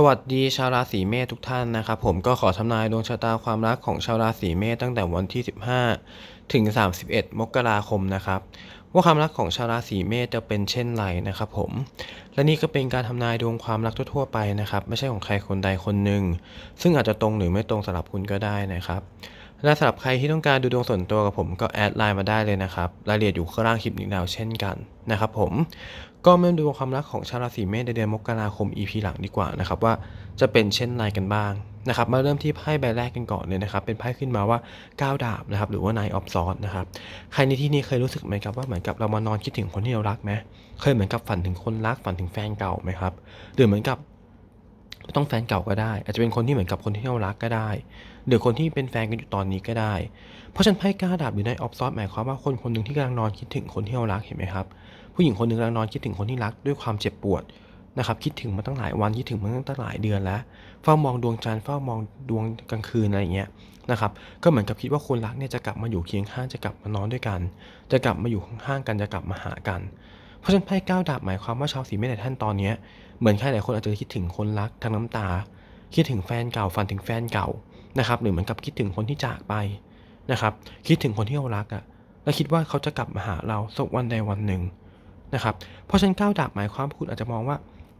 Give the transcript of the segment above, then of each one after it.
สวัสดีชาวราศีเมษทุกท่านนะครับผมก็ขอทำนายดวงชะตาความรักของชาวราศีเมษตั้งแต่วันที่ 15 ถึง 31 มกราคมนะครับว่าความรักของชาวราศีเมษจะเป็นเช่นไรนะครับผมและนี่ก็เป็นการทำนายดวงความรักทั่วๆไปนะครับไม่ใช่ของใครคนใดคนหนึ่งซึ่งอาจจะตรงหรือไม่ตรงสำหรับคุณก็ได้นะครับและสำหรับใครที่ต้องการดูดวงส่วนตัวกับผมก็แอดไลน์มาได้เลยนะครับรายละเอียดอยู่ข้างล่างคลิปนี้แล้วเช่นกันนะครับผม ก็มาดูความรักของชาวราศีเมษในเดือนมกราคม EP หลังดีกว่านะครับว่าจะเป็นเช่นไรกันบ้างนะครับมาเริ่มที่ไพ่ใบแรกกันก่อนเลยนะครับ เป็นไพ่ขึ้นมาว่า9ดาบนะครับหรือว่า Nine of Swords นะครับใครในที่นี้เคยรู้สึกไหมครับว่าเหมือนกับเรามานอนคิดถึงคนที่เรารักไหมเคยเหมือนกับฝันถึงคนรักฝันถึงแฟนเก่าไหมครับหรือเหมือนกับไม่ต้องแฟนเก่าก็ได้ อาจจะเป็นคนที่เหมือนกับคนที่เรารักก็ได้ หรือคนที่เป็นแฟนกันอยู่ตอนนี้ก็ได้ เพราะฉะนันไพ่9ดาบหรือ Nine of Swords หมายความว่าคนคนหนึ่งที่กำลังนอนคิดถึงคนที่เรารักเห็นไหมครับ ผู้หญิงคนหนึ่งกำลังนอนคิดถึงคนที่รักด้วยความเจ็บปวดนะครับคิดถึงมาตั้งหลายวันคิดถึงมาตั้งหลายเดือนแล้วเฝ้ามองดวงจันทร์เฝ้ามองดวงกลางคืนอะไรอย่างเงี้ยนะครับก็เหมือนกับคิดว่าคนรักเนี่ยจะกลับมาอยู่เคียงข้างจะกลับมานอนด้วยกัน จะกลับมาอยู่ข้างๆกันจะกลับมาหากัน เพราะฉะนั้นไพ่ก้าวดาบหมายความว่าชาวสีเมษในท่านตอนเนี้ยเหมือนใครหลายคนอาจจะคิดถึงคนรักทางน้ำตา คิดถึงแฟนเก่าฝันถึงแฟนเก่านะครับหรือเหมือนกับคิดถึงคนที่จากไปนะครับคิดถึงคนที่เรารักอะ่ะแล้วคิดว่าเขาจะกลับมาหาเราสักวันใดวันหนึ่ง นะครับ เพราะฉะนั้นก้าวดาบหมายความว่าคุณอาจจะมองว่า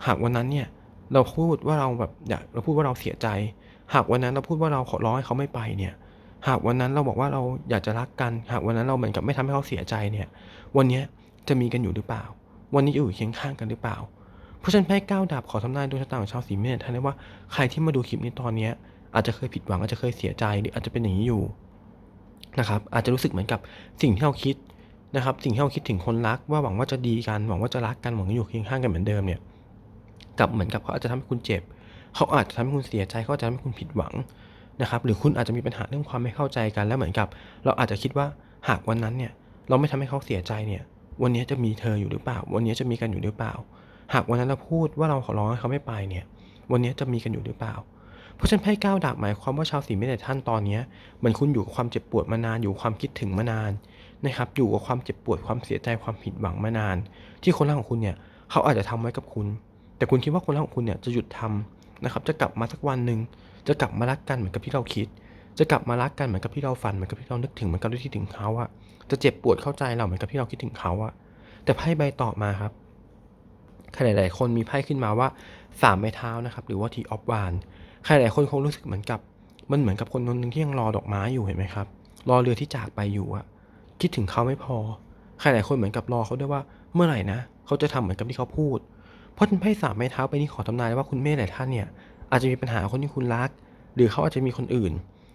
หากวันนั้นเนี่ยเราพูดว่าเราแบบอยากเราพูดว่าเราเสียใจ หากวันนั้นเราพูดว่าเราขอร้องให้เขาไม่ไปเนี่ย หากวันนั้นเราบอกว่าเราอยากจะรักกัน หากวันนั้นเราเหมือนกับไม่ทำให้เขาเสียใจเนี่ย วันนี้จะมีกันอยู่หรือเปล่า วันนี้อยู่เคียงข้างกันหรือเปล่า เพราะฉะนั้นไพ่ก้าวดาบขอทำนายดวงชะตาของชาวสีเมษท่านได้ว่าใครที่มาดูคลิปนี้ตอนเนี้ยอาจจะเคยผิดหวังอาจจะเคยเสียใจหรืออาจจะเป็นอย่างนี้อยู่นะครับอาจจะรู้สึกเหมือนกับสิ่งที่เราคิด นะครับสิ่งที่เราคิดถึงคนรักว่าหวังว่าจะดีกันหวังว่าจะรักกันหวังจะอยู่เคียงข้างกันเหมือนเดิมเนี่ยกับเหมือนกับเขาอาจจะทำให้คุณเจ็บ เขาอาจจะทำให้คุณเสียใจเขาอาจจะทำให้คุณผิดหวังนะครับหรือคุณอาจจะมีปัญหาเรื่องความไม่เข้าใจกันแล้วเหมือนกับ เราอาจจะคิดว่าหากวันนั้นเนี่ยเราไม่ทำให้เขาเสียใจเนี่ย วันนี้จะมีเธออยู่หรือเปล่า วันนี้จะมีกันอยู่หรือเปล่า หากวันนั้นเราพูดว่าเราขอร้องให้เขาไม่ไปเนี่ย วันนี้จะมีกันอยู่หรือเปล่า เพราะฉะนั้นไพ่ก้าวดาบหมายความว่าชาวสีเมษท่านตอนนี้เหมือนคุณอยู่กับความเจ็บปวดมานานอยู่ความคิดถึงมานาน นะครับอยู่กับความเจ็บปวดความเสียใจความผิดหวังมานาน ที่คนรักของคุณเนี่ยเขาอาจจะทำไว้กับคุณ แต่คุณคิดว่าคนรักของคุณเนี่ยจะหยุดทำนะครับ จะกลับมาสักวันหนึ่งจะกลับมารักกันเหมือนกับที่เราคิด จะกลับมารักกันเหมือนกับที่เราฝันเหมือนกับที่เรานึกถึงเหมือนกับที่คิดถึงเขาอะจะเจ็บปวดเข้าใจเราเหมือนกับที่เราคิดถึงเขาอะแต่ไพ่ใบต่อมาครับใครหลาย ๆ คนมีไพ่ขึ้นมาว่าสามไม้เท้านะครับ หรือว่าทีออฟวานใครหลายคนคงรู้สึกเหมือนกับ มันเหมือนกับคนคนหนึ่งที่ยังรอดอกไม้อยู่เห็นไหมครับ รอเรือที่จากไปอยู่อะ คิดถึงเขาไม่พอ ใครหลายคนเหมือนกับรอเขาด้วยว่าเมื่อไหร่นะ เขาจะทำเหมือนกับที่เขาพูด เพราะฉะนั้นไพ่สามไม้เท้าไปนี่ขอทำนายว่าคุณเมฆหลายท่านเนี่ยอาจจะมีปัญหาคนที่คุณรัก หรือเขาอาจจะมีคนอื่น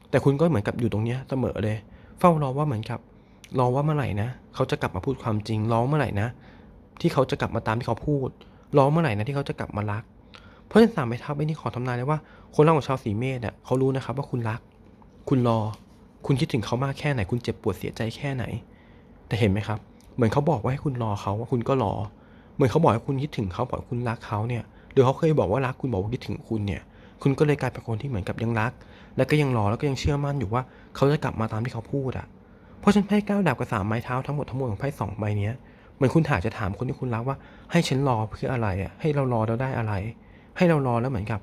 แต่คุณก็เหมือนกับอยู่ตรงเนี้ยเสมอเลย เฝ้ารอว่าเหมือนกับรอว่าเมื่อไหร่นะ เขาจะกลับมาพูดความจริงรอเมื่อไหร่นะ ที่เขาจะกลับมาตามที่เขาพูดรอเมื่อไหร่นะที่เขาจะกลับมารัก เพราะฉะนั้นสามไม้เท้าไปนี่ขอทำนายเลยว่า คนรักของชาวสีเมษเนี่ยเขารู้นะครับว่าคุณรัก คุณรอ คุณคิดถึงเขามากแค่ไหน คุณเจ็บปวดเสียใจแค่ไหน แต่เห็นไหมครับ เหมือนเขาบอกว่าให้คุณรอเขาว่าคุณก็รอ เหมือนเขาบอกให้คุณคิดถึงเขาบอกคุณรักเขาเนี่ยหรือเขาเคยบอกว่ารักคุณบอกว่าคิดถึงคุณเนี่ย คุณก็เลยกลายเป็นคนที่เหมือนกับยังรัก แล้วก็ยังรอแล้วก็ยังเชื่อมั่นอยู่ว่า เขาจะกลับมาตามที่เขาพูดอะเพราะฉันไพ่ก้าวดาบกับสามไม้เท้าทั้งหมดทั้งมวลของไพ่สองใบเนี้ยเหมือนคุณถาจะถามคนที่คุณรักว่า ให้ฉันรอเพื่ออะไรอะให้เรารอแล้วได้อะไร ให้เรารอแล้วเหมือนกับ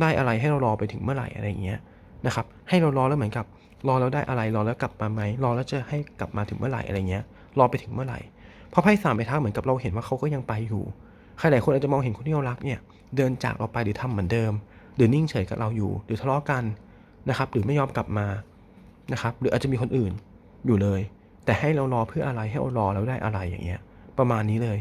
ได้อะไรให้เรารอไปถึงเมื่อไหร่อะไรอย่างเงี้ยนะครับ ให้เรารอแล้วเหมือนกับ รอแล้วได้อะไร รอแล้วกลับมาไหมรอแล้วจะให้กลับมาถึงเมื่อไหร่อะไรเงี้ย รอไปถึงเมื่อไหร่เพราะไพ่สามไม้เท้าเหมือนกับเราเห็นว่าเขาก็ยังไปอยู่ใครหลายคนอาจจะมองเห็นคนที่เรารักเนี่ยเดินจากเราไปหรือทำเหมือนเดิม หรือนิ่งเฉยกับเราอยู่ หรือทะเลาะกันนะครับหรือไม่ยอมกลับมานะครับหรืออาจจะมีคนอื่นอยู่เลย แต่ให้เรารอเพื่ออะไรให้เรารอแล้วได้อะไรอย่างเงี้ยประมาณนี้เลย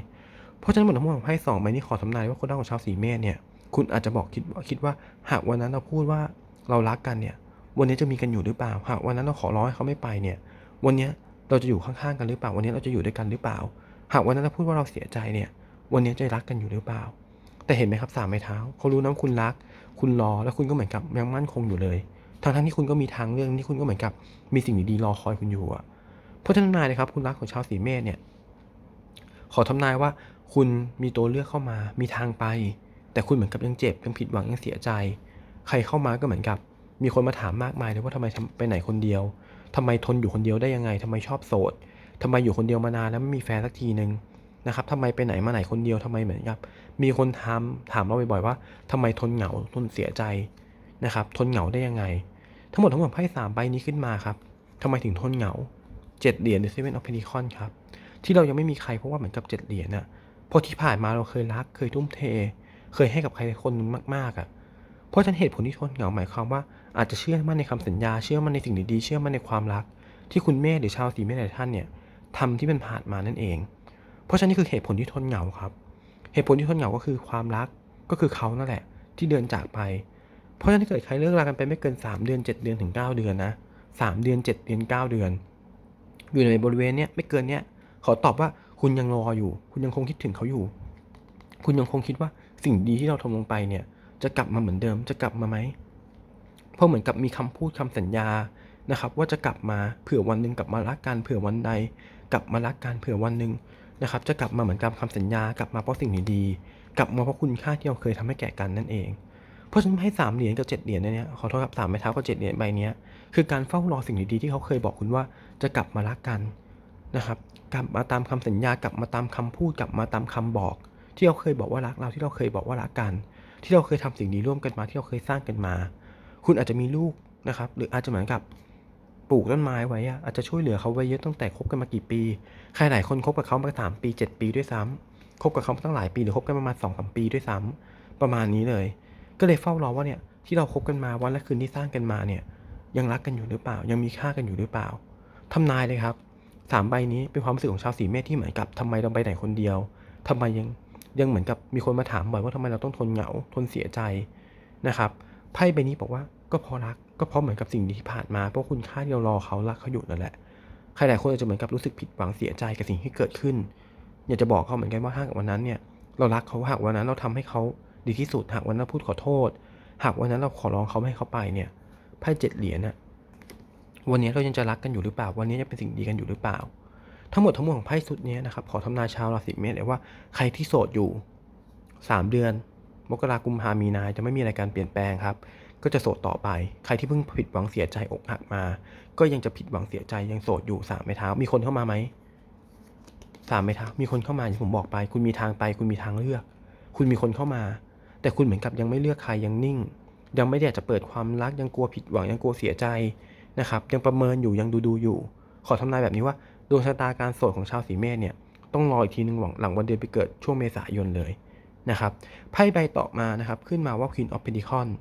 เพราะฉะนั้นหมดทั้งหมดของไพ่สองใบนี้ขอทำนายว่าคนรักของชาวสีเมษเนี่ยคุณอาจจะบอกคิดคิดว่าหากวันนั้นเราพูดว่าเรารักกันเนี่ย วันนี้จะมีกันอยู่หรือเปล่าหากวันนั้นเราขอร้องให้เขาไม่ไปเนี่ย วันนี้เราจะอยู่ข้างๆกันหรือเปล่า วันนี้เราจะอยู่ด้วยกันหรือเปล่า หากวันนั้นเราพูดว่าเราเสียใจเนี่ย วันนี้จะรักกันอยู่หรือเปล่า แต่เห็นไหมครับสามไม้เท้าเขารู้นะว่าคุณรัก คุณรอแล้วคุณก็เหมือนกับยังมั่นคงอยู่เลยทั้งทั้งๆที่คุณก็มีทางเรื่องที่คุณก็เหมือนกับมีสิ่งดีๆรอคอยคุณอยู่อะเพราะฉะนั้นนายนะครับคุณรักของชาวสีเมษเนี่ย ขอทำนายว่าคุณมีตัวเลือกเข้ามา มีทางไป แต่คุณเหมือนกับยังเจ็บยังผิดหวังยังเสียใจ ใครเข้ามาก็เหมือนกับ มีคนมาถามมากมายเลยว่าทำไมไปไหนคนเดียวทำไมทนอยู่คนเดียวได้ยังไงทำไมชอบโสดทำไมอยู่คนเดียวมานานแล้วไม่มีแฟนสักทีนึงนะครับทำไมไปไหนมาไหนคนเดียวทำไมเหมือนกับ มีคนถามถามเราบ่อยๆว่าทำไมทนเหงาทนเสียใจนะครับ ทนเหงาได้ยังไง ทั้งหมดทั้งหมดไพ่สามใบนี้ขึ้นมาครับทำไมถึงทนเหงาเจ็ดเหรียญหรือเซเว่นออฟเพนิคอนครับ ที่เรายังไม่มีใครเพราะว่าเหมือนกับเจ็ดเหรียญน่ะเพราะที่ผ่านมาเราเคยรักเคยทุ่มเท เคยให้กับใครคนนึงมากๆอะ เพราะฉะนั้นเหตุผลที่ทนเหงาหมายความว่า อาจจะเชื่อมั่นในคำสัญญา เชื่อมั่นในสิ่งดีๆ เชื่อมั่นในความรัก ที่คุณแม่หรือชาวสีเมษหลายท่านเนี่ยทำที่มันผ่านมานั่นเอง เพราะฉะนั้นนี่คือเหตุผลที่ทนเหงาครับ เหตุผลที่ทนเหงาก็คือความรักก็คือเขานั่นแหละ ที่เดินจากไป เพราะฉะนั้นถ้าเกิดใครเลิกรากันไปไม่เกิน 3 เดือน 7 เดือนถึง 9 เดือนนะ3เดือน 7 เดือน 9 เดือน อยู่ในบริเวณเนี้ยไม่เกินเนี้ยขอตอบว่าคุณยังรออยู่ คุณยังคงคิดถึงเขาอยู่ คุณยังคงคิดว่าสิ่งดีที่เราทำลงไปเนี่ย จะกลับมาเหมือนเดิมจะกลับมาไหม เพราะเหมือนกับมีคำพูดคำสัญญานะครับ ว่าจะกลับมาเผื่อวันหนึ่งกลับมารักกันเผื่อวันใด กลับมารักกันเผื่อวันหนึ่งนะครับ จะกลับมาเหมือนกับคำสัญญากลับมาเพราะสิ่งดีๆกลับมาเพราะคุณค่าที่เราเคยทำให้แก่กันนั่นเอง เพราะฉะนั้นให้สามเหรียญกับเจ็ดเหรียญเนี่ยขอโทษครับสามไม้เท้ากับเจ็ดเหรียญใบนี้คือการเฝ้ารอสิ่งดีๆที่เขาเคยบอกคุณว่าจะกลับมารักกันนะครับกลับมาตามคำสัญญากลับมาตามคำพูดกลับมาตามคำบอก ที่เราเคยบอกว่ารักเราที่เราเคยบอกว่ารักกัน ที่เราเคยทำสิ่งดีร่วมกันมาที่เราเคยสร้างกันมา คุณอาจจะมีลูกนะครับ หรืออาจจะเหมือนกับปลูกต้นไม้ไว้อะอาจจะช่วยเหลือเขาไว้เยอะตั้งแต่คบกันมากี่ปี ใครหลายคนคบกับเขามาสามปีเจ็ดปีด้วยซ้ำคบกับเขามาตั้งหลายปีหรือคบกันประมาณสองสามปีด้วยซ้ำประมาณนี้เลย ก็เลยเฝ้ารอว่าเนี่ยที่เราคบกันมาวันและคืนที่สร้างกันมาเนี่ย ยังรักกันอยู่หรือเปล่า ยังมีค่ากันอยู่หรือเปล่าทำนายเลยครับสามใบนี้เป็นความรู้สึกของชาวสีเมษที่เหมือนกับทำไมเราไปไหนคนเดียวทำไมยังยังเหมือนกับมีคนมาถามบ่อยว่าทำไมเราต้องทนเหงาทนเสียใจนะครับไพ่ใบนี้บอกว่า ก็เพราะรักก็เพราะเหมือนกับสิ่งดีที่ผ่านมาเพราะคุณค่าที่เรารอเขารักเขาอยู่นั่นแหละใครหลายคนอาจจะเหมือนกับรู้สึกผิดหวังเสียใจกับสิ่งที่เกิดขึ้น อยากจะบอกเขาเหมือนกันว่าถ้าวันนั้นเนี่ยเรารักเขาหากวันนั้นเราทำให้เขาดีที่สุดหากวันนั้นพูดขอโทษ หากวันนั้นเราขอร้องเขาไม่ให้เขาไปเนี่ยไพ่เจ็ดเหรียญน่ะวันนี้เรายังจะรักกันอยู่หรือเปล่า วันนี้จะเป็นสิ่งดีกันอยู่หรือเปล่า ทั้งหมดทั้งมวลของไพ่สุดนี้นะครับขอทำนายชาวราศีเมษเลยว่าใครที่โสดอยู่สามเดือน มกรากุมภามีนาจะไม่มีอะไรการเปลี่ยนแปลงครับ ก็จะโสดต่อไป ใครที่เพิ่งผิดหวังเสียใจอกหักมา ก็ยังจะผิดหวังเสียใจยังโสดอยู่สามไม้เท้า มีคนเข้ามาไหมสามไม้เท้า มีคนเข้ามาอย่างที่ผมบอกไป คุณมีทางไป คุณมีทางเลือก คุณมีคนเข้ามา แต่คุณเหมือนกับยังไม่เลือกใครยังนิ่ง ยังไม่ได้อยากจะเปิดความรักยังกลัวผิดหวังยังกลัวเสียใจนะครับ ยังประเมินอยู่ยังดูดูอยู่ ขอทำนายแบบนี้ว่าดวงชะตาการโสดของชาวสีเมษเนี่ยต้องรออีกทีหนึ่งหลังวันเดือนไปเกิดช่วงเมษายนเลยนะครับไพ่ใบต่อมานะครับขึ้นมาว่า Queen of Pentacles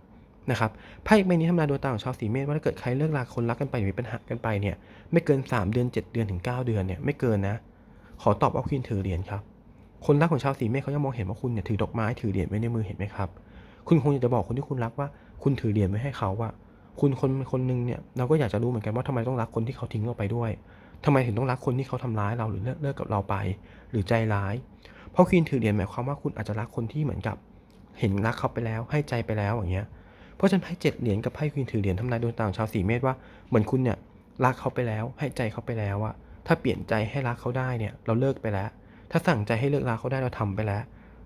นะครับไพ่ใบนี้ทำนายดวงตาของชาวสีเมษว่าถ้าเกิดใครเลิกราคนรักกันไปหรือมีปัญหากันไปเนี่ยไม่เกิน 3 เดือน 7 เดือนถึง 9 เดือนเนี่ยไม่เกินนะ ขอตอบว่าควีนถือเหรียญครับ คนรักของชาวสีเมษเขาจะมองเห็นว่าคุณเนี่ยถือดอกไม้ถือเหรียญไว้ในมือเห็นไหมครับ คุณคงอยากจะบอกคนที่คุณรักว่าคุณถือเหรียญไว้ให้เขาว่า คุณคนคนหนึงเนี่ยเราก็อยากจะรู้เหมือนกันว่าทำไมต้องรักคนที่เขาทิ้งเราไปด้วยทำไมถึงต้องรักคนที่เขาทำร้ายเราหรือเลิกเลิกกับเราไป หรือใจร้าย เพราะควีนถือเหรียญหมายความว่าคุณอาจจะรักคนที่เหมือนกับ เห็นรักเขาไปแล้วให้ใจไปแล้วอย่างเงี้ย เพราะฉันไพ่เจ็ดเหรียญกับไพ่ควีนถือเหรียญทำนายดวงตาของชาวสีเมษว่าเหมือนคุณเนี่ยรักเขาไปแล้ว ให้ใจเขาไปแล้วอะถ้าเปลี่ยนใจให้รักเขาได้เนี่ย เราเลิกไปแล้ว ถ้าสั่งใจให้เลิกรักเขาได้เราทำไปแล้ว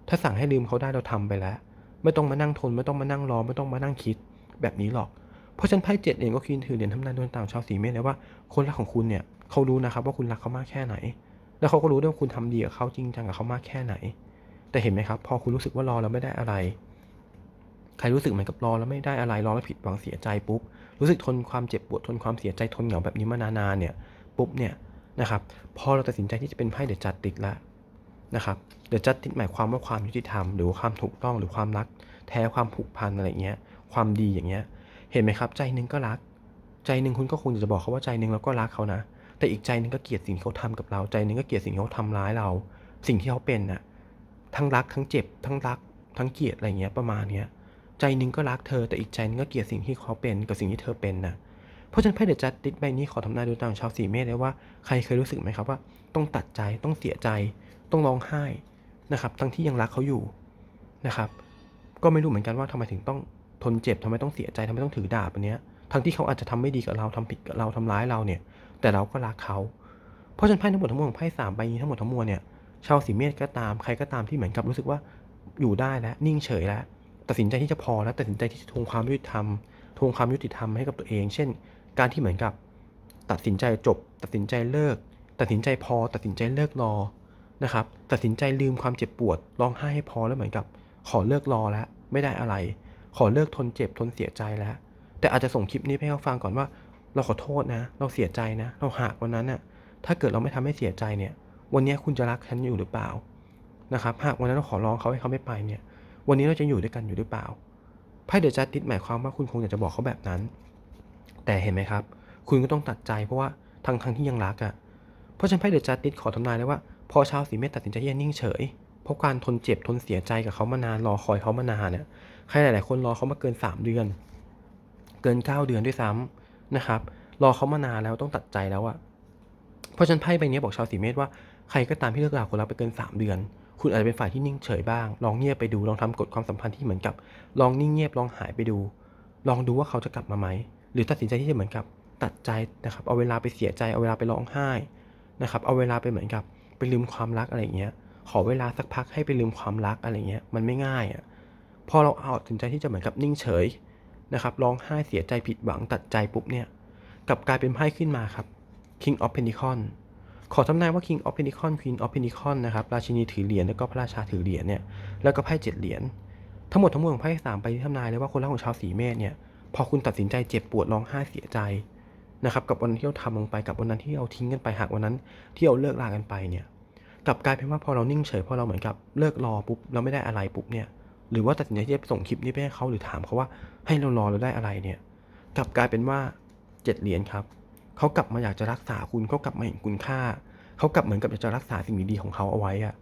ถ้าสั่งให้ลืมเขาได้เราทำไปแล้ว ไม่ต้องมานั่งทนไม่ต้องมานั่งรอไม่ต้องมานั่งคิดแบบนี้หรอก เพราะฉันไพ่เจ็ดเหรียญก็ควีนถือเหรียญทำนายดวงตาของชาวสีเมษเลยว่าคนรักของคุณเนี่ยเขารู้นะครับว่าคุณรักเขามากแค่ไหน แล้วเขาก็รู้ด้วยว่าคุณทำดีกับเขาจริงจังกับเขามากแค่ไหน แต่เห็นไหมครับ พอคุณรู้สึกว่ารอแล้วไม่ได้อะไร ใครรู้สึกเหมือนกับรอแล้วไม่ได้อะไรรอแล้วผิดหวังเสียใจปุ๊บรู้สึกทนความเจ็บปวดทนความเสียใจทนเหงาแบบนี้มานานๆเนี่ยปุ๊บเนี่ยนะครับพอเราตัดสินใจที่จะเป็นไพ่เดอะจัดติดละนะครับเดอะจัดติดหมายความว่าความยุติธรรม หรือความถูกต้องหรือความรัก แท้ความผูกพันอะไรเงี้ยความดีอย่างเงี้ยเห็นไหมครับ ใจหนึงก็รัก ใจหนึ่งคุณก็คงจะบอกเขาว่าใจหนึ่งเราก็รักเขานะแต่อีกใจหนึ่งก็เกลียดสิ่งที่เขาทำกับเราใจหนึ่งก็เกลียดสิ่งที่เขาทำร้ายเรา สิ่งที่เขาเป็นน่ะทั้งรักทั้งเจ็บ ทั้งรัก ทั้งเกลียดอะไรเงี้ยประมาณเนี้ย ใจหนึ่งก็รักเธอแต่อีกใจนึงก็เกลียดสิ่งที่เขาเป็นกับสิ่งที่เธอเป็นนะเพราะฉะนั้นไพ่เดจัดติดใบนี้ขอทำนายดวงตาของชาวสีเมษเลยว่าใครเคยรู้สึกไหมครับว่า ต้องตัดใจต้องเสียใจ ต้องร้องไห้นะครับทั้งที่ยังรักเขาอยู่นะครับ ก็ไม่รู้เหมือนกันว่าทำไมถึงต้องทนเจ็บทำไมต้องเสียใจทำไมต้องถือดาบอันเนี้ยทั้งที่เขาอาจจะทำไม่ดีกับเราทำผิดกับเราทำร้ายเราเนี่ย แต่เราก็รักเขา เพราะฉะนั้นไพ่ทั้งหมดทั้งมวลของไพ่สามใบนี้ทั้งหมดทั้งมวลเนี่ยชาวสีเมษก็ตามใครก็ตามที่เหมือนกับรู้สึกว่าอยู่ได้แล้วนิ่งเฉยแล้ว ตัดสินใจที่จะพอแล้วตัดสินใจที่จะทวงความยุติธรรมทวงความยุติธรรมให้กับตัวเอง เช่น การที่เหมือนกับ ตัดสินใจจบ ตัดสินใจเลิก ตัดสินใจพอ ตัดสินใจเลิกรอนะครับ ตัดสินใจลืมความเจ็บปวดร้องไห้ให้พอแล้วเหมือนกับ ขอเลิกรอแล้วไม่ได้อะไร ขอเลิกทนเจ็บทนเสียใจแล้ว แต่อาจจะส่งคลิปนี้ให้เขาฟังก่อนว่า เราขอโทษนะ เราเสียใจนะ เราหากวันนั้นน่ะถ้าเกิดเราไม่ทำให้เสียใจเนี่ย วันนี้คุณจะรักฉันอยู่หรือเปล่านะครับหากวันนั้นเราขอร้องเขาให้เขาไม่ไปเนี่ย วันนี้เราจะอยู่ด้วยกันอยู่หรือเปล่าไพ่เดอะจัดติสหมายความว่าคุณคงอยากจะบอกเขาแบบนั้น แต่เห็นไหมครับ คุณก็ต้องตัดใจเพราะว่าทั้งทั้งที่ยังรักอะ่ะเพราะฉะนั้นไพ่เดอะจัดติสขอทำนายเลยว่า พอชาวสีเมษตัดสินใจที่จะนิ่งเฉย เพราะการทนเจ็บทนเสียใจกับเขามานานรอคอยเขามานานเนี่ยใครหลาย ๆ คนรอเขามาเกิน 3 เดือน เกิน 9 เดือนด้วยซ้ำนะครับรอเขามานานแล้วต้องตัดใจแล้วอะเพราะฉะนั้นไพ่ใบนี้บอกชาวสีเมษว่าใครก็ตามที่เลิกราคนรักไปเกิน 3 เดือน คุณอาจจะเป็นฝ่ายที่นิ่งเฉยบ้าง ลองเงียบไปดู ลองทำกฎความสัมพันธ์ที่เหมือนกับ ลองนิ่งเงียบ ลองหายไปดู ลองดูว่าเขาจะกลับมาไหม หรือตัดสินใจที่จะเหมือนกับตัดใจนะครับ เอาเวลาไปเสียใจ เอาเวลาไปร้องไห้นะครับ เอาเวลาไปเหมือนกับไปลืมความรักอะไรอย่างเงี้ย ขอเวลาสักพักให้ไปลืมความรักอะไรเงี้ย มันไม่ง่ายอะ่ะ พอเราเอาตัดสินใจที่จะเหมือนกับนิ่งเฉยนะครับ ร้องไห้เสียใจผิดหวังตัดใจปุ๊บเนี่ย กลับกลายเป็นไพ่ขึ้นมาครับ King of Pentacles ขอทำนายว่า King of Pentacle Queen of Pentacle นะครับ ราชินีถือเหรียญแล้วก็พระราชาถือเหรียญเนี่ย แล้วก็ไพ่เจ็ดเหรียญ ทั้งหมดทั้งมวลของไพ่สามไปที่ทำนายเลยว่าคนรักของชาวสีเมษเนี่ย พอคุณตัดสินใจเจ็บปวดร้องไห้เสียใจนะครับ กับวันที่เราทำลงไป กับวันนั้นที่เราทิ้งกันไป หากวันนั้นที่เราเลิกลากันไปเนี่ย กลับกลายเป็นว่าพอเรานิ่งเฉย พอเราเหมือนกับเลิกรอปุ๊บ เราไม่ได้อะไรปุ๊บเนี่ย หรือว่าตัดสินใจที่จะส่งคลิปนี้ไปให้เขาหรือถามเขาว่าให้เรารอเราได้อะไรเนี่ย กลับกลายเป็นว่าเจ็ดเหรียญครับ เขากลับมาอยากจะรักษาคุณเขากลับมาเห็นคุณค่า เขากลับเหมือนกับอยากจะรักษาสิ่งดีๆของเขาเอาไว้อะ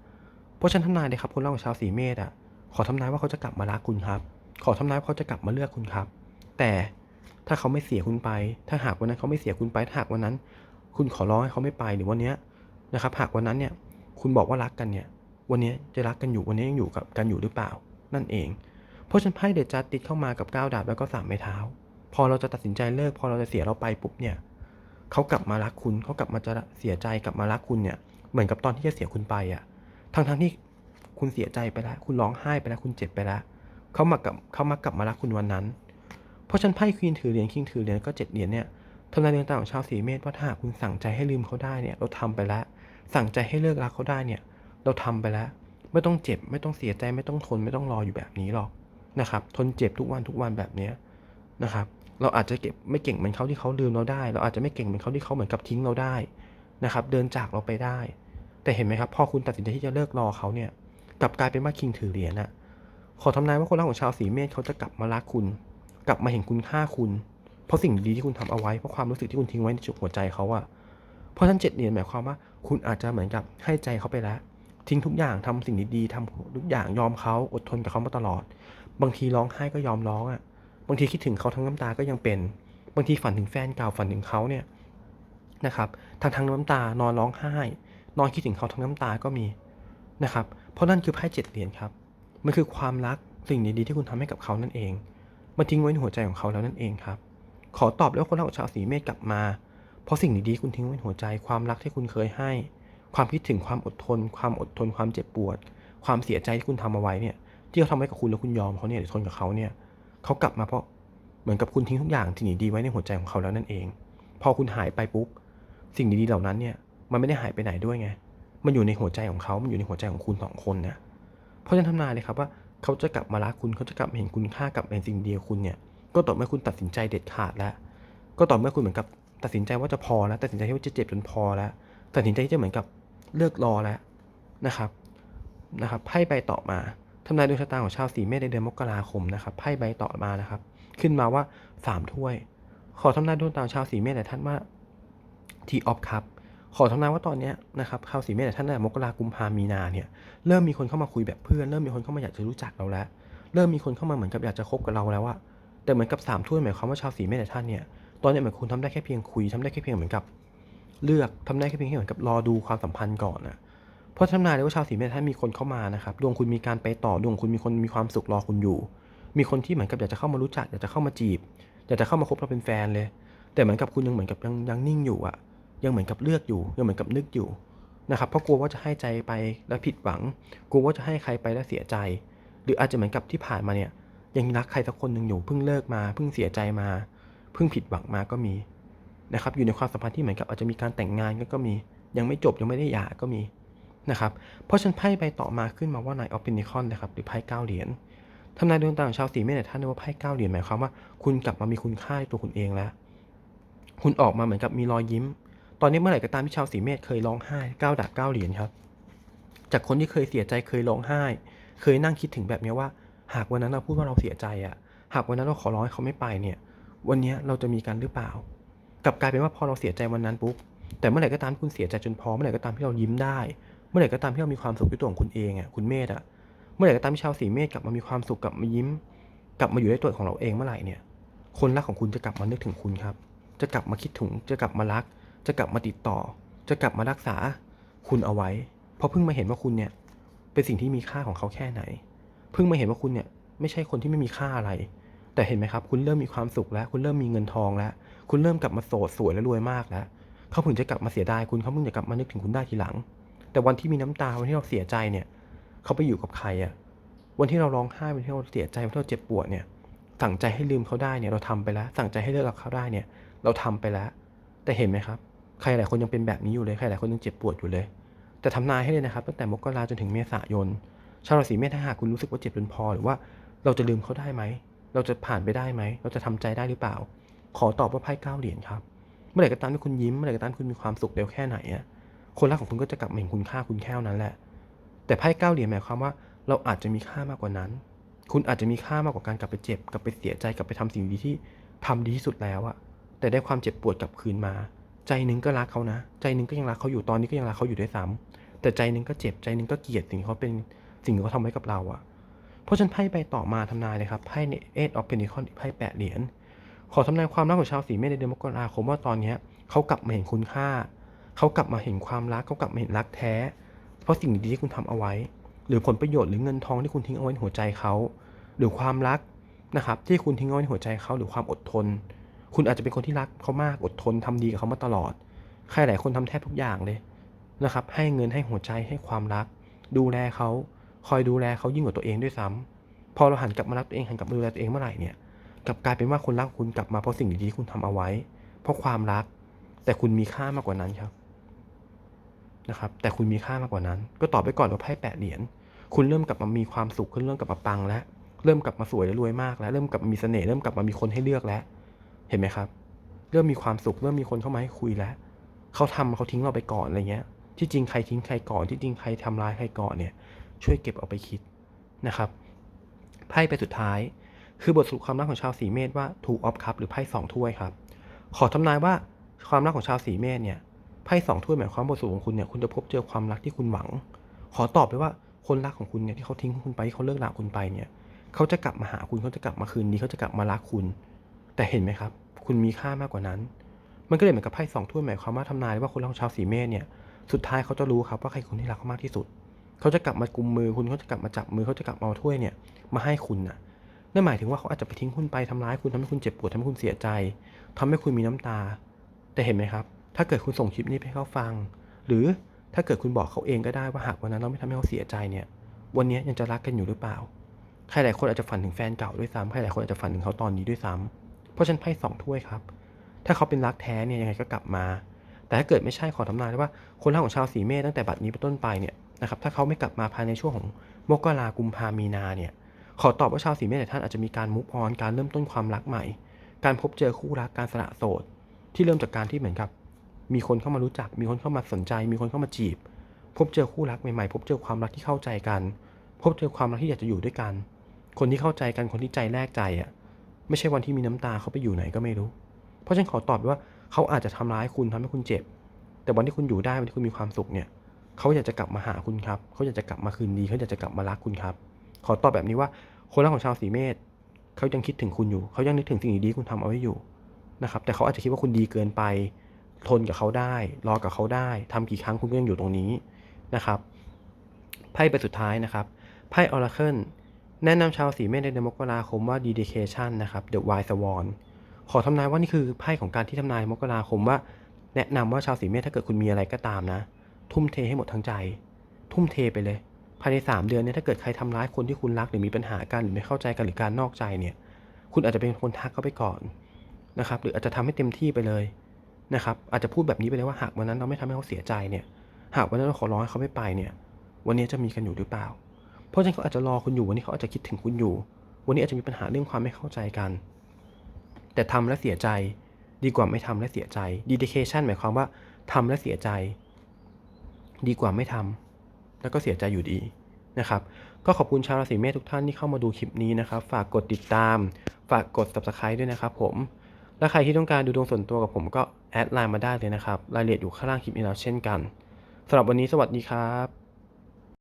เพราะฉันทำนายเลยครับคนเล่าของชาวสีเมษอะขอทำนายว่าเขาจะกลับมารักคุณครับ ขอทำนายว่าเขาจะกลับมาเลือกคุณครับ แต่ถ้าเขาไม่เสียคุณไป ถ้าหากวันนั้นเขาไม่เสียคุณไปถ้าหากวันนั้น คุณขอร้องให้เขาไม่ไปหรือวันนี้นะครับ หากวันนั้นเนี่ย คุณบอกว่ารักกันเนี่ย วันนี้จะรักกันอยู่วันนี้ยังอยู่กับกันอยู่หรือเปล่า นั่นเอง เพราะฉันไพ่เดจัดติดเข้ามากับก้าวดาบแล้วก็สามไม้เท้า พอเราจะตัดสินใจเลิก พอเราจะเสียเราไปปุ๊บเนี่ย เขากลับมารักคุณเขากลับมาจะเสียใจกลับมารักคุณเนี่ย เหมือนกับตอนที่จะเสียคุณไปอะทั้งทั้งที่คุณเสียใจไปแล้ว คุณร้องไห้ไปแล้วคุณเจ็บไปแล้วเขามากลับเขามากลับมารักคุณวันนั้น เพราะฉันไพ่ควีนถือเหรียญคิงถือเหรียญก็เจ็ดเหรียญเนี่ยทำนายเรื่องต่างของชาวสีเมษว่าถ้าหากคุณสั่งใจให้ลืมเขาได้เนี่ย เราทำไปแล้ว สั่งใจให้เลิกรักเขาได้เนี่ย เราทำไปแล้ว ไม่ต้องเจ็บ ไม่ต้องเสียใจไม่ต้องทนไม่ต้องรออยู่แบบนี้หรอกนะครับ ทนเจ็บทุกวันทุกวันแบบเนี้ยนะครับ เราอาจจะเก็บไม่เก่งเหมือนเขาที่เขาลืมเราได้ เราอาจจะไม่เก่งเหมือนเขาที่เขาเหมือนกับทิ้งเราได้นะครับ เดินจากเราไปได้ แต่เห็นไหมครับ พอคุณตัดสินใจที่จะเลิกรอเขาเนี่ยกลับกลายเป็นว่าคิงถือเหรียญอะขอทำนายว่าคนรักของชาวสีเมษเขาจะกลับมารักคุณ กลับมาเห็นคุณค่าคุณ เพราะสิ่งดีๆที่คุณทำเอาไว้เพราะความรู้สึกที่คุณทิ้งไว้ในจุดหัวใจเขาอะเพราะฉะนั้นเจ็ดเหรียญหมายความว่า คุณอาจจะเหมือนกับให้ใจเขาไปแล้ว ทิ้งทุกอย่างทำสิ่งดีๆทำทุกอย่างยอมเขาอดทนกับเขามาตลอด บางทีร้องไห้ก็ยอมร้องอะ บางทีคิดถึงเขาทั้งน้ำตาก็ยังเป็น บางทีฝันถึงแฟนเก่าฝันถึงเขาเนี่ยนะครับทั้งทั้งน้ำตานอนร้องไห้ นอนคิดถึงเขาทั้งน้ำตาก็มีนะครับ เพราะนั่นคือไพ่เจ็ดเหรียญครับ มันคือความรักสิ่งดีๆที่คุณทำให้กับเขานั่นเอง มันทิ้งไว้ในหัวใจของเขาแล้วนั่นเองครับ ขอตอบแล้วคนรักของชาวสีเมษกลับมา เพราะสิ่งดีๆคุณทิ้งไว้ในหัวใจ ความรักที่คุณเคยให้ ความคิดถึงความอดทน ความอดทน ความเจ็บปวด ความเสียใจที่คุณทำเอาไว้เนี่ย ที่เขาทำไว้กับคุณแล้วคุณยอมเขาเนี่ยหรือทนกับเขาเนี่ย เขากลับมาเพราะเหมือนกับคุณทิ้งทุกอย่างสิ่งดีๆไว้ในหัวใจของเขาแล้วนั่นเอง พอคุณหายไปปุ๊บ สิ่งดีๆเหล่านั้นเนี่ย มันไม่ได้หายไปไหนด้วยไง มันอยู่ในหัวใจของเขา มันอยู่ในหัวใจของคุณสองคนนะเพราะฉะนั้นทำนายเลยครับว่าเขาจะกลับมารักคุณ เขาจะกลับมาเห็นคุณค่ากับในสิ่งเดียวคุณเนี่ย ก็ต่อเมื่อคุณตัดสินใจเด็ดขาดแล้ว ก็ต่อเมื่อคุณเหมือนกับตัดสินใจว่าจะพอแล้วตัดสินใจว่าจะเจ็บจนพอแล้วตัดสินใจที่จะเหมือนกับเลิกรอแล้วนะครับนะครับไพ่ใบต่อมา ทำนายดวงชะตาของชาวสีเมษในเดือนมกราคมนะครับไพ่ใบต่อมานะครับ ขึ้นมาว่าสามถ้วย ขอทำนายดวงชะตาชาวสีเมษแต่ท่านว่าทีออฟครับขอทำนายว่าตอนนี้นะครับชาวสีเมษแต่ท่านในมกรากุมภามีนาเนี่ยเริ่มมีคนเข้ามาคุยแบบเพื่อน เริ่มมีคนเข้ามาอยากจะรู้จักเราแล้ว เริ่มมีคนเข้ามาเหมือนกับอยากจะคบกับเราแล้วว่าแต่เหมือนกับสามถ้วยหมายความว่าชาวสีเมษแต่ท่านเนี่ยตอนนี้เหมือนคุณทำได้แค่เพียงคุยทำได้แค่เพียงเหมือนกับ เลือกทำได้แค่เพียงเหมือนกับรอดูความสัมพันธ์ก่อนนะ เพราะทำนายเลยว่าชาวสีเมษท่ามีคนเข้ามานะครับดวงคุณมีการไปต่อดวงคุณมีคนมีความสุขรอคุณอยู่ มีคนที่เหมือนกับอยากจะเข้ามารู้จักอยากจะเข้ามาจีบอยากจะเข้ามาคบเราเป็นแฟนเลย แต่เหมือนกับคุณยังเหมือนกับยังยังนิ่งอยู่อะยังเหมือนกับเลือกอยู่ยังเหมือนกับนึกอยู่นะครับเพราะกลัวว่าจะให้ใจไปแล้วผิดหวังกลัวว่าจะให้ใครไปแล้วเสียใจ หรืออาจจะเหมือนกับที่ผ่านมาเนี่ยยังรักใครสักคนหนึ่งอยู่เพิ่งเลิกมาเพิ่งเสียใจมาเพิ่งผิดหวังมาก็มีนะครับอยู่ในความสัมพันธ์ที่เหมือนกับอาจจะมีการแต่งงานก็มี ยังไม่จบยังไม่ได้หย่าก็มี นะครับ เพราะฉันไพ่ใบต่อมาขึ้นมาว่า Knight of Pentacles นะครับหรือไพ่เก้าเหรียญทำนายดวงตาของชาวสีเมษเนี่ยท่านเรียกว่าไพ่เก้าเหรียญหมายความว่าคุณกลับมามีคุณค่าในตัวคุณเองแล้ว คุณออกมาเหมือนกับมีรอยยิ้ม ตอนนี้เมื่อไหร่ก็ตามที่ชาวสีเมษเคยร้องไห้เก้าดาบเก้าเหรียญครับ จากคนที่เคยเสียใจเคยร้องไห้ เคยนั่งคิดถึงแบบนี้ว่า หากวันนั้นเราพูดว่าเราเสียใจอะหากวันนั้นเราขอร้องให้เขาไม่ไปเนี่ย วันนี้เราจะมีกันหรือเปล่า กลับกลายเป็นว่าพอเราเสียใจวันนั้นปุ๊บแต่เมื่อไหร่ก็ตามคุณเสียใจจนพอเมื่อไหร่ก็ตามที่เรายิ้มได้ เมื่อไหร่ก็ตามที่เรามีความสุขด้วยตัวของคุณเองอะคุณเมธอะเมื่อไหร่ก็ตามที่ชาวสีเมษกลับมามีความสุขกลับมายิ้ม กลับมาอยู่ในตัวของเราเองเมื่อไหร่เนี่ย คนรักของคุณจะกลับมานึกถึงคุณครับ จะกลับมาคิดถึงจะกลับมารัก จะกลับมาติดต่อ จะกลับมารักษาคุณเอาไว้ เพราะเพิ่งมาเห็นว่าคุณเนี่ยเป็นสิ่งที่มีค่าของเขาแค่ไหน เพิ่งมาเห็นว่าคุณเนี่ยไม่ใช่คนที่ไม่มีค่าอะไร แต่เห็นไหมครับ คุณเริ่มมีความสุขแล้ว คุณเริ่มมีเงินทองแล้ว คุณเริ่มกลับมาโสดสวยและรวยมากแล้ว เขาเพิ่งจะกลับมาเสียดายคุณเขาเพิ่งจะกลับมานึกถึงคุณได้ทีหลัง แต่วันที่มีน้ำตาวันที่เราเสียใจเนี่ย เขาไปอยู่กับใครอะวันที่เราร้องไห้วันที่เราเสียใจวันที่เราเจ็บปวดเนี่ย สั่งใจให้ลืมเขาได้เนี่ยเราทำไปแล้ว สั่งใจให้เลิกกับเขาได้เนี่ย เราทำไปแล้ว แต่เห็นไหมครับ ใครหลายคนยังเป็นแบบนี้อยู่เลยใครหลายคนยังเจ็บปวดอยู่เลย แต่ทำนายให้เลยนะครับตั้งแต่มกราจนถึงเมษายนชาวราศีเมษถ้าหากคุณรู้สึกว่าเจ็บจนพอหรือว่าเราจะลืมเขาได้ไหมเราจะผ่านไปได้ไหม เราจะทำใจได้หรือเปล่า ขอตอบว่าไพ่เก้าเหรียญครับ เมื่อไหร่ก็ตามที่คุณยิ้ม เมื่อไหร่ก็ตามคุณมีความสุขเร็วแค่ไหนอะ คนรักของคุณก็จะกลับมาเห็นคุณค่าคุณแค่นั้นแหละ แต่ไพ่เก้าเหรียญหมายความว่าเราอาจจะมีค่ามากกว่านั้น คุณอาจจะมีค่ามากกว่าการกลับไปเจ็บ กลับไปเสียใจ กลับไปทำสิ่งดีที่ทำดีที่สุดแล้วอะแต่ได้ความเจ็บปวดกลับคืนมา ใจหนึงก็รักเขานะ ใจหนึงก็ยังรักเขาอยู่ ตอนนี้ก็ยังรักเขาอยู่ด้วยซ้ำแต่ใจหนึงก็เจ็บ ใจหนึงก็เกลียดสิ่งที่เขาเป็น สิ่งที่เขาทำไว้กับเราอะเพราะฉะนันไพ่ใบต่อมาทำนายเลยครับ ไพ่ในเอทออฟเพนิคอนไพ่แปดเหรียญ ขอทำนายความรักของชาวสีเมษในเดือนมกราคมว่าตอนเนี้ยเขากลับมาเห็นคุณค่า เขากลับมาเห็นความรักเขากลับมาเห็นรักแท้ เพราะสิ่งดีๆที่คุณทำเอาไว้ หรือผลประโยชน์หรือเงินทองที่คุณทิ้งเอาไว้ในหัวใจเขา หรือความรักนะครับที่คุณทิ้งเอาไว้ในหัวใจเขาหรือความอดทน คุณอาจจะเป็นคนที่รักเขามากอดทนทำดีกับเขามาตลอด ใครหลายคนทำแทบทุกอย่างเลยนะครับ ให้เงินให้หัวใจให้ความรัก ดูแลเขาคอยดูแลเขายิ่งกว่าตัวเองด้วยซ้ำพอเราหันกลับมารักตัวเองหันกลับมาดูแลตัวเองเมื่อไหร่เนี่ยกลับกลายเป็นว่าคนรักคุณกลับมาเพราะสิ่งดีๆที่คุณทำเอาไว้ เพราะความรัก แต่คุณมีค่ามากกว่านั้นครับ นะครับแต่คุณมีค่ามากกว่านั้น ก็ตอบไปก่อนว่าไพ่แปดเหรียญคุณเริ่มกลับมามีความสุขคุณเริ่มกลับมาปังแล้วเริ่มกลับมาสวยและรวยมากแล้วเริ่มกลับมามีเสน่ห์เริ่มกลับมามีคนให้เลือกแล้ว เห็นไหมครับ เริ่มมีความสุขเริ่มมีคนเข้ามาให้คุยแล้วเขาทำเขาทิ้งเราไปก่อนอะไรเงี้ย ที่จริงใครทิ้งใครก่อนที่จริงใครทำร้ายใครก่อนเนี่ย ช่วยเก็บเอาไปคิดนะครับไพ่ไปสุดท้าย คือบทสรุปความรักของชาวสีเมษว่าถูกออฟคัพหรือไพ่สองถ้วยครับ ขอทำนายว่าความรักของชาวสีเมษเนี่ย ไพ่สองถ้วยหมายความบทสรุปของคุณเนี่ยคุณจะพบเจอความรักที่คุณหวัง ขอตอบเลยว่าคนรักของคุณเนี่ยที่เขาทิ้งคุณไปเขาเลิกลาคุณไปเนี่ยเขาจะกลับมาหาคุณเขาจะกลับมาคืนดีเขาจะกลับมารักคุณ แต่เห็นไหมครับ คุณมีค่ามากกว่านั้น มันก็เลยเหมือนกับไพ่สองถ้วยหมายความว่าทำนายว่าคนรักชาวสีเมษเนี่ยสุดท้ายเขาจะรู้ครับว่าใครคนที่รักเขามากที่สุด เขาจะกลับมากุมมือคุณเขาจะกลับมาจับมือเขาจะกลับมาเอาถ้วยเนี่ยมาให้คุณน่ะนั่นหมายถึงว่าเขาอาจจะไปทิ้งคุณไปทำร้ายคุณทำให้คุณเจ็บปวดทำให้คุณเสียใจทำให้คุณมีน้ำตา แต่เห็นไหมครับ ถ้าเกิดคุณส่งคลิปนี้ให้เขาฟัง หรือถ้าเกิดคุณบอกเขาเองก็ได้ว่าหากวันนั้นเราไม่ทำให้เขาเสียใจเนี่ย วันนี้ยังจะรักกันอยู่หรือเปล่า ใครหลายคนอาจจะฝันถึงแฟนเก่าด้วยซ้ำใครหลายคนอาจจะฝันถึงเขาตอนนี้ด้วยซ้ำเพราะฉันไพ่สองถ้วยครับ ถ้าเขาเป็นรักแท้เนี่ยยังไงก็กลับมา แต่ถ้าเกิดไม่ใช่ขอทำนายได้ว่าคนรักของชาวสีเมษตั้งแต่บัดนี้เป็นต้นไปเนี่ยนะครับถ้าเขาไม่กลับมาภายในช่วงของมกรากุมภามีนาเนี่ยขอตอบว่าชาวสีเมษหลายท่านอาจจะมีการมุกออนการเริ่มต้นความรักใหม่ การพบเจอคู่รักการสละโสดที่เริ่มจากการที่เหมือนกับ มีคนเข้ามารู้จัก มีคนเข้ามาสนใจ มีคนเข้ามาจีบ พบเจอคู่รักใหม่ๆ พบเจอความรักที่เข้าใจกัน พบเจอความรักที่อยากจะอยู่ด้วยกัน คนที่เข้าใจกัน คนที่ใจแลกใจอะ ไม่ใช่วันที่มีน้ำตาเขาไปอยู่ไหนก็ไม่รู้ เพราะฉะนันขอตอบว่าเขาอาจจะทำร้ายคุณทำให้คุณเจ็บ แต่วันที่คุณอยู่ได้ วันที่คุณมีความสุขเนี่ย เขาอยากจะกลับมาหาคุณครับ เขาอยากจะกลับมาคืนดี เขาอยากจะกลับมารักคุณครับ ขอตอบแบบนี้ว่า คนรักของชาวสีเมษเขายังคิดถึงคุณอยู่ เขายังนึกถึงสิ่งดีๆคุณทำเอาไว้อยู่นะครับ แต่เขาอาจจะคิดว่าคุณดีเกินไป ทนกับเขาได้ รอกับเขาได้ทำกี่ครั้งคุณก็ยังอยู่ตรงนี้นะครับไพ่ใบสุดท้ายนะครับไพ่ออราเคิลแนะนำชาวสีเมษในเดือนมกราคมว่า dedication นะครับ the wise swan ขอทำนายว่านี่คือไพ่ของการที่ทำนายมกราคมว่า แนะนำว่าชาวสีเมษถ้าเกิดคุณมีอะไรก็ตามนะ ทุ่มเทให้หมดทั้งใจ ทุ่มเทไปเลย ภายใน 3 เดือนเนี่ยถ้าเกิดใครทำร้ายคนที่คุณรักหรือมีปัญหากันหรือไม่เข้าใจกันหรือการนอกใจเนี่ย คุณอาจจะเป็นคนทักเขาไปก่อนนะครับ หรืออาจจะทำให้เต็มที่ไปเลย นะครับอาจจะพูดแบบนี้ไปเลยว่าหากวันนั้นเราไม่ทำให้เขาเสียใจเนี่ย หากวันนั้นเราขอร้องให้เขาไม่ไปเนี่ย วันนี้จะมีกันอยู่หรือเปล่า เพราะฉะนั้นเขาอาจจะรอคุณอยู่วันนี้เขาอาจจะคิดถึงคุณอยู่ วันนี้อาจจะมีปัญหาเรื่องความไม่เข้าใจกัน แต่ทำและเสียใจดีกว่าไม่ทำและเสียใจ dedication หมายความว่าทำและเสียใจ ดีกว่าไม่ทำแล้วก็เสียใจอยู่ดีนะครับ ก็ขอบคุณชาวราศีเมษทุกท่านที่เข้ามาดูคลิปนี้นะครับ ฝากกดติดตาม ฝากกด subscribe ด้วยนะครับผม และใครที่ต้องการดูดวงส่วนตัวกับผมก็ แอดไลน์มาได้เลยนะครับ รายละเอียดอยู่ข้างล่างคลิปนี้แล้วเช่นกันสำหรับวันนี้สวัสดีครับ